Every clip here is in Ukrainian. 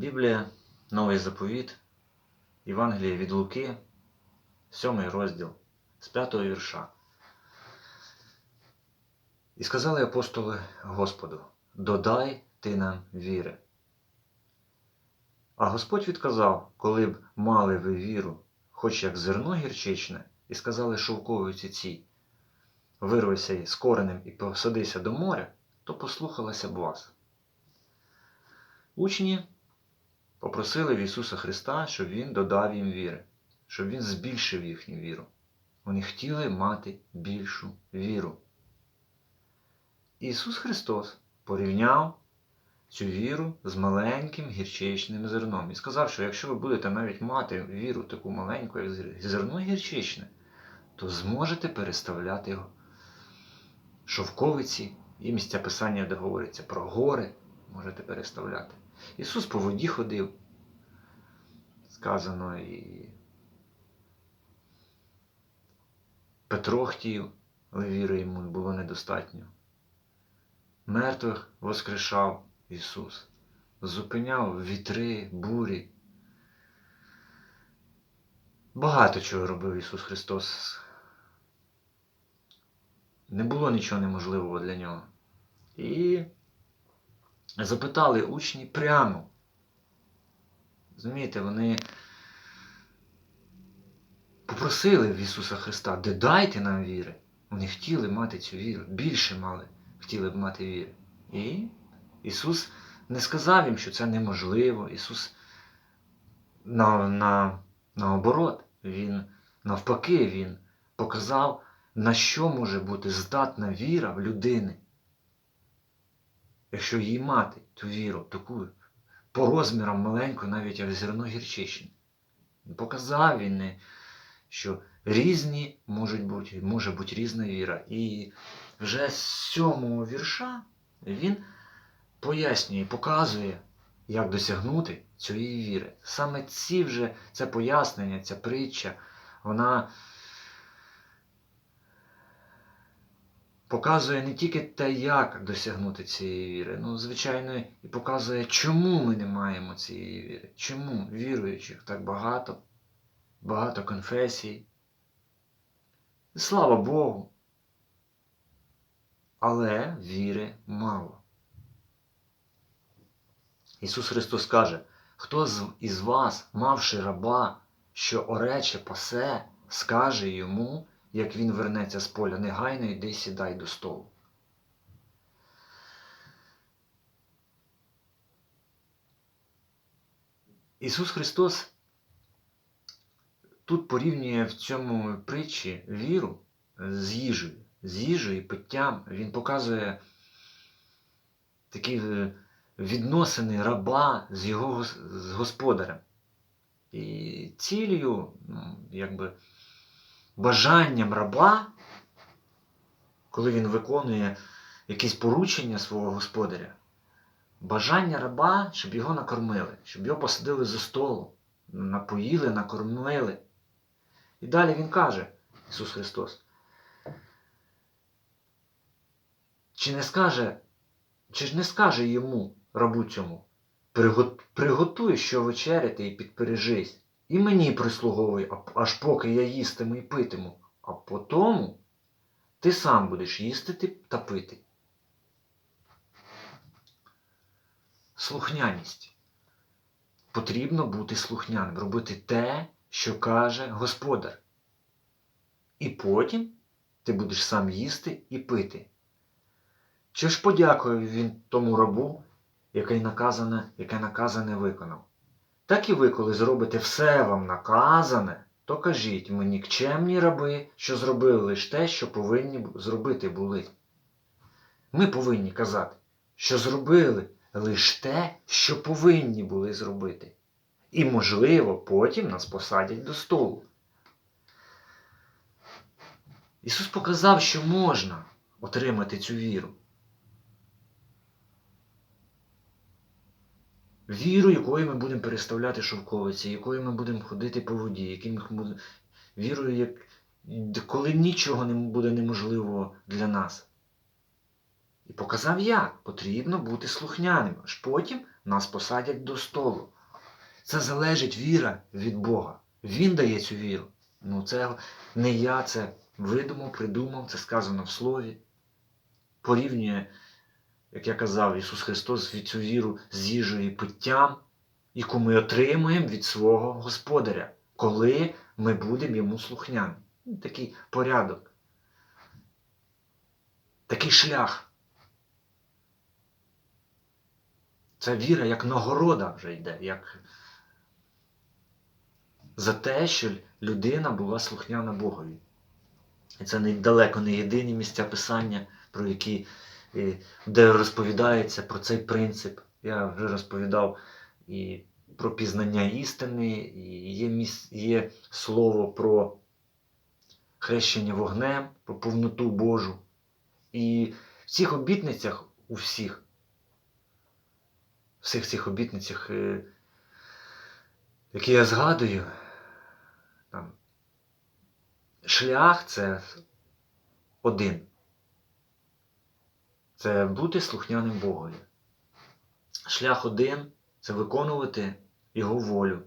Біблія, Новий заповіт, Євангеліє від Луки, 7 розділ з 5 вірша. І сказали апостоли Господу: Додай ти нам віри. А Господь відказав, коли б мали ви віру, хоч як зерно гірчичне, і сказали шовковиці цій, вирвися й з коренем і посадися до моря, то послухалася б вас. Учні попросили в Ісуса Христа, щоб Він додав їм віри, щоб Він збільшив їхню віру. Вони хотіли мати більшу віру. Ісус Христос порівняв цю віру з маленьким гірчичним зерном і сказав, що якщо ви будете навіть мати віру таку маленьку, як зерно гірчичне, то зможете переставляти його шовковиці і місця писання, де говориться про гори, можете переставляти. Ісус по воді ходив, сказано, і Петро хотів, але віри йому було недостатньо. Мертвих воскрешав Ісус, зупиняв вітри, бурі. Багато чого робив Ісус Христос. Не було нічого неможливого для нього. І запитали учні прямо. Розумієте, вони попросили в Ісуса Христа, де дайте нам віри. Вони хотіли мати цю віру, більше мали, хотіли б мати віри. І Ісус не сказав їм, що це неможливо. Ісус на, на, наоборот, Він навпаки, Він показав, на що може бути здатна віра в людини. Якщо їй мати ту віру, таку по розмірам маленьку, навіть як зерно гірчичне. Показав він, що різні можуть бути, може бути різна віра. І вже з сьомого вірша він пояснює, показує, як досягнути цієї віри. Саме ці вже це пояснення, ця притча, вона показує не тільки те, як досягнути цієї віри, ну, звичайно, і показує, чому ми не маємо цієї віри. Чому віруючих так багато, багато конфесій. Слава Богу. Але віри мало. Ісус Христос каже, хто із вас, мавши раба, що орече пасе, скаже йому, як він вернеться з поля, негайно йди сідай до столу. Ісус Христос тут порівнює в цьому притчі віру з їжею, з їжею питтям. Він показує такі е, відносини раба з його з господарем. І цілею, ну, якби бажанням раба, коли він виконує якісь поручення свого господаря, бажання раба, щоб його накормили, щоб його посадили за столу, напоїли, накормили. І далі він каже, Ісус Христос, чи не скаже, чи ж не скаже йому, рабу цьому, приготуй, що вечеряти і підпережись, і мені прислуговуй, аж поки я їстиму і питиму, а потому ти сам будеш їсти та пити. Слухняність. Потрібно бути слухняним, робити те, що каже господар. І потім ти будеш сам їсти і пити. Чи ж подякує він тому рабу, який наказане, яке наказане виконав? Так і ви, коли зробите все вам наказане, то кажіть ми нікчемні раби, що зробили лише те, що повинні зробити були. Ми повинні казати, що зробили лише те, що повинні були зробити. І, можливо, потім нас посадять до столу. Ісус показав, що можна отримати цю віру. Віру, якою ми будемо переставляти шовковиці, якою ми будемо ходити по воді, яким ми вірою, як... коли нічого не буде неможливого для нас. І показав, як потрібно бути слухняним. Аж потім нас посадять до столу. Це залежить віра від Бога. Він дає цю віру. Ну, це не я це видумав, придумав, це сказано в Слові. Порівнює, як я казав, Ісус Христос від цю віру з їжею і питтям, яку ми отримуємо від свого Господаря, коли ми будемо йому слухняним. Ну, Такий порядок. Такий шлях. Це віра як нагорода вже йде, як за те, що людина була слухняна Богові. І це далеко не єдині місця писання, про які, де розповідається про цей принцип. Я вже розповідав і про пізнання істини, і є, міс... є слово про хрещення вогнем, про повноту Божу. І в цих обітницях у всіх, всіх цих обітницях, е, які я згадую, там, шлях це один. Це бути слухняним Богові. Шлях один це виконувати Його волю,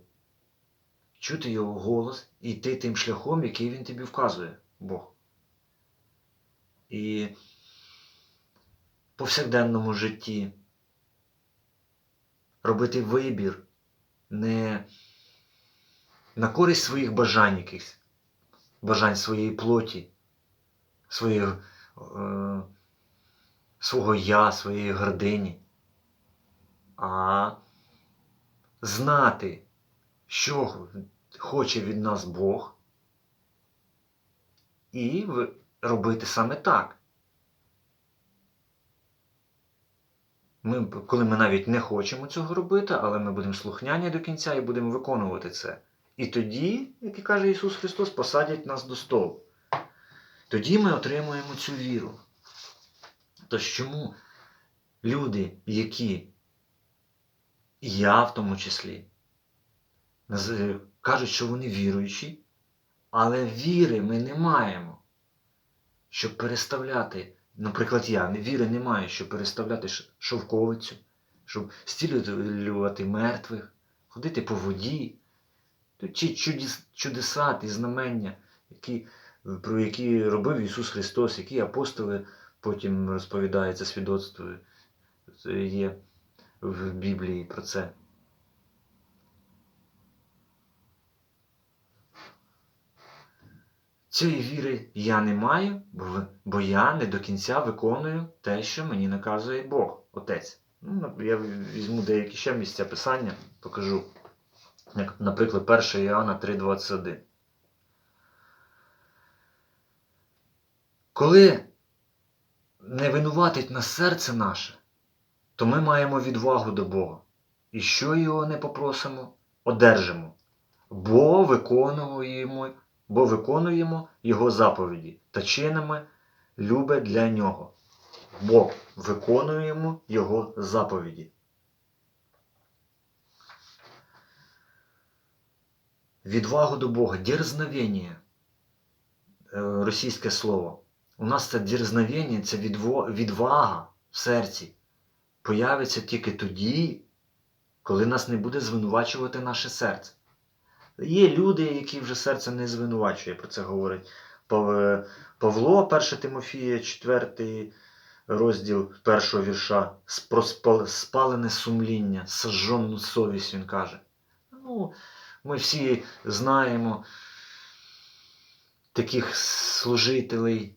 чути Його голос і йти тим шляхом, який Він тобі вказує, Бог. І в повсякденному житті робити вибір не на користь своїх бажань якихось, бажань своєї плоті, своєї, е, свого я, своєї гордині, а знати, що хоче від нас Бог, і робити саме так. Ми, коли ми навіть не хочемо цього робити, але ми будемо слухняні до кінця і будемо виконувати це. І тоді, як і каже Ісус Христос, посадять нас до столу. Тоді ми отримуємо цю віру. Тож чому люди, які, я в тому числі, кажуть, що вони віруючі, але віри ми не маємо, щоб переставляти, наприклад, я віри не маю, щоб переставляти шовковицю, щоб стілювати мертвих, ходити по воді, ті чудеса, ті знамення, які, про які робив Ісус Христос, які апостоли потім розповідається свідоцтво є в Біблії про це. Цієї віри я не маю, бо, я не до кінця виконую те, що мені наказує Бог, Отець. Ну, я візьму деякі ще місця писання, покажу. Як, наприклад, 1 Іоанна 3,21. Коли не винуватить нас серце наше, то ми маємо відвагу до Бога. І що його не попросимо, одержимо. Бо виконуємо, бо виконуємо Його заповіді та чинимо любе для нього. Бо виконуємо Його заповіді. Відвагу до Бога, дерзновення, е, російське слово. У нас це дерзновення, це відвага в серці появиться тільки тоді, коли нас не буде звинувачувати наше серце. Є люди, які вже серце не звинувачує, про це говорить Павло, 1 Тимофія, 4 розділ першого вірша, про спалене сумління, сожжену совість, він каже. Ну, ми всі знаємо таких служителей,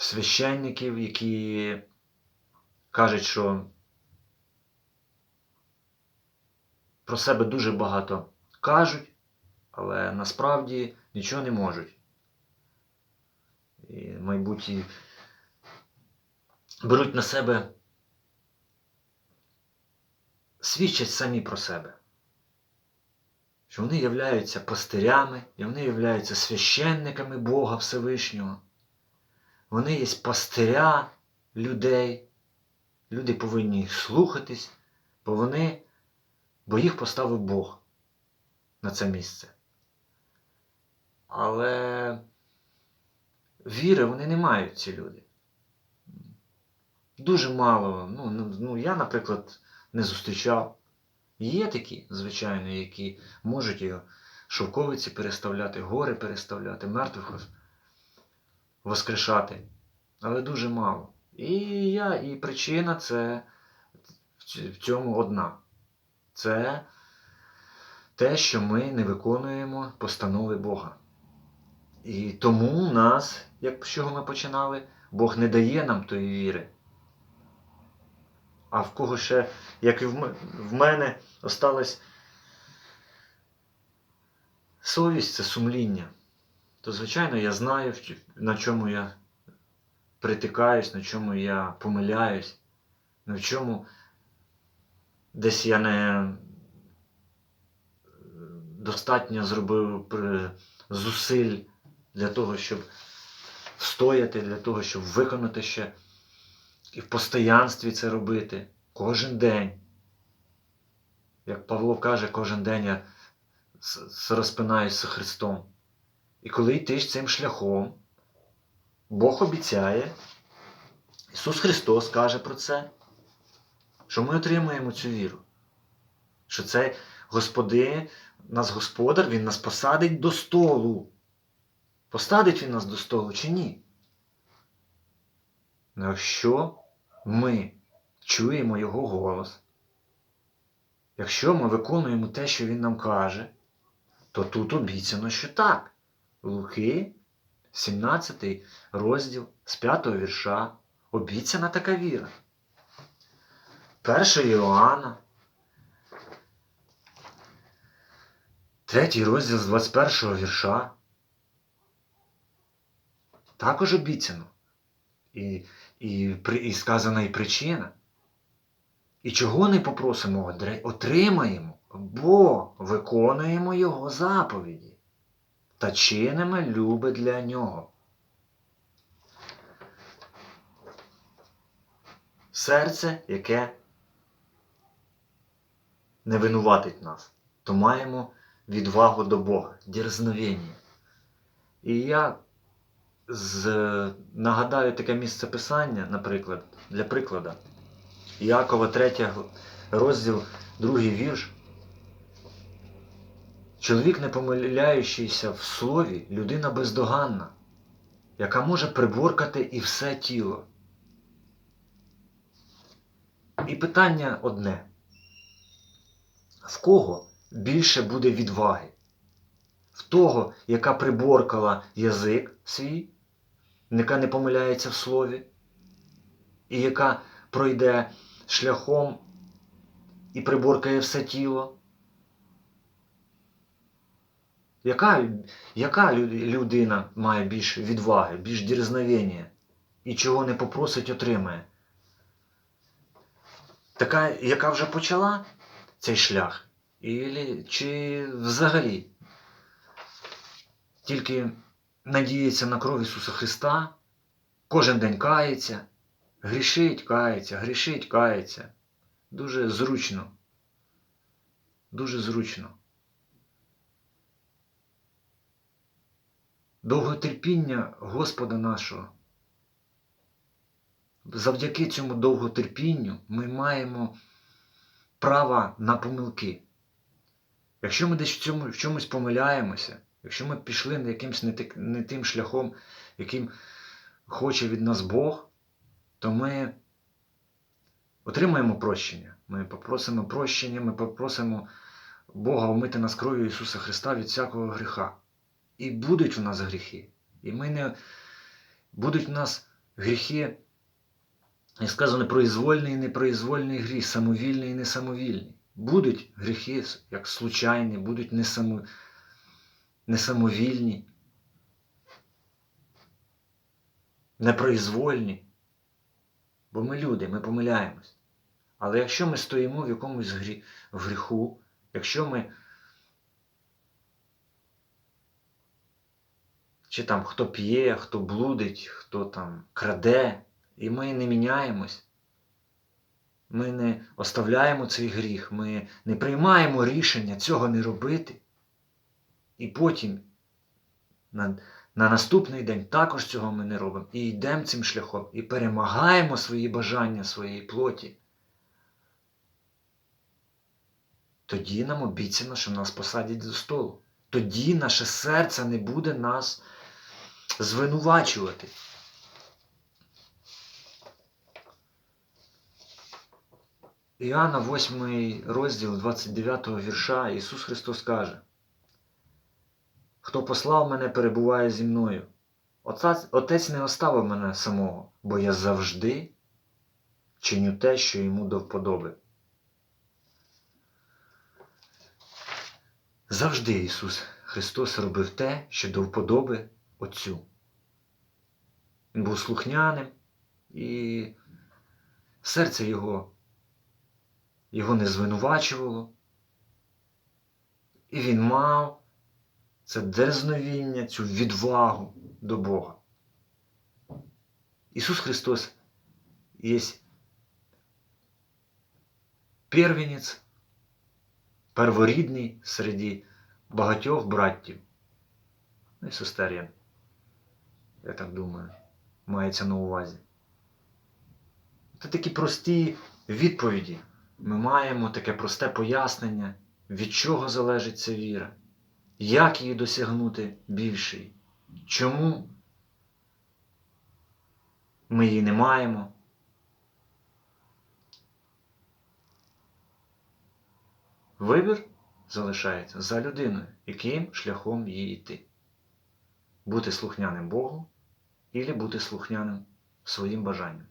священників, які кажуть, що про себе дуже багато кажуть, але насправді нічого не можуть. І, мабуть, беруть на себе, свідчать самі про себе. Що вони являються пастирями, і вони являються священниками Бога Всевишнього. Вони є пастиря людей. Люди повинні їх слухатись, бо вони, бо їх поставив Бог на це місце. Але віри вони не мають, ці люди. Дуже мало. Ну, ну, ну, я, наприклад, не зустрічав. Є такі, звичайно, які можуть його шовковиці переставляти, гори переставляти, мертвих воскрешати. Але дуже мало. І я, і причина це в цьому одна. Це те, що ми не виконуємо постанови Бога. І тому у нас, як з чого ми починали, Бог не дає нам тої віри. А в кого ще, як і в мене, осталась совість це сумління. То, звичайно, я знаю, на чому я притикаюсь, на чому я помиляюсь, на чому десь я не е, достатньо зробив зусиль для того, щоб встояти, для того, щоб виконати ще і в постоянстві це робити кожен день. Як Павло каже, кожен день я розпинаюся Христом. І коли йдеш цим шляхом, Бог обіцяє, Ісус Христос каже про це, що ми отримаємо цю віру. Що це Господи, нас Господар, Він нас посадить до столу. Посадить Він нас до столу чи ні? Ну, Якщо ми чуємо Його голос, якщо ми виконуємо те, що Він нам каже, то тут обіцяно, що так. Луки, 17 розділ з 5 вірша, обіцяна така віра. 1 Іоанна, 3 розділ з 21 вірша. Також обіцяно. І, і, і сказана і причина. І чого не попросимо, отримаємо, бо виконуємо Його заповіді та чинимо люби для нього. Серце, яке не винуватить нас, то маємо відвагу до Бога, дерзновення. І я з, нагадаю таке місце писання, наприклад, для прикладу. Якова 3 розділ, 2 вірш. Чоловік, не помиляючийся в слові, людина бездоганна, яка може приборкати і все тіло. І питання одне: в кого більше буде відваги? В того, яка приборкала язик свій, яка не помиляється в слові, і яка пройде шляхом і приборкає все тіло? Яка, яка людина має більш відваги, більш дерзновення і чого не попросить, отримає? Така, яка вже почала цей шлях? Ілі, чи взагалі тільки надіється на кров Ісуса Христа, кожен день кається, грішить, кається, грішить, кається. Дуже зручно. Дуже зручно. Довготерпіння Господа нашого. Завдяки цьому довготерпінню ми маємо право на помилки. Якщо ми десь в, цьому, в чомусь помиляємося, якщо ми пішли на якимсь не, не тим шляхом, яким хоче від нас Бог, то ми отримаємо прощення. Ми попросимо прощення, ми попросимо Бога омити нас кров'ю Ісуса Христа від всякого гріха. І будуть у нас гріхи. І ми не будуть у нас гріхи, як сказано, произвольний і непроизвольний гріх, самовільний і несамовільний. Будуть гріхи, як случайні, будуть несамо... несамовільні, непроизвольні. Бо ми люди, ми помиляємось. Але якщо ми стоїмо в якомусь грі... в гріху, якщо ми чи там хто п'є, хто блудить, хто там краде, і ми не міняємось. Ми не оставляємо цей гріх, ми не приймаємо рішення цього не робити. І потім на, на наступний день також цього ми не робимо. І йдемо цим шляхом, і перемагаємо свої бажання своєї плоті. Тоді нам обіцяно, що нас посадять до столу. Тоді наше серце не буде нас звинувачувати. Іоанна 8 розділ 29 вірша Ісус Христос каже, Хто послав мене, перебуває зі мною. Отець, не оставив мене самого, бо я завжди чиню те, що йому до вподоби. Завжди Ісус Христос робив те, що до вподоби Отцю. Він був слухняним, і серце Його його не звинувачувало. І він мав це дерзновіння, цю відвагу до Бога. Ісус Христос є первенець, перворідний серед багатьох браттів. Ну і сестер, я так думаю, мається на увазі. Це такі прості відповіді. Ми маємо таке просте пояснення, від чого залежить ця віра, як її досягнути більшої, чому ми її не маємо. Вибір залишається за людиною, яким шляхом їй йти. Бути слухняним Богу, або бути слухняним своїм бажанням.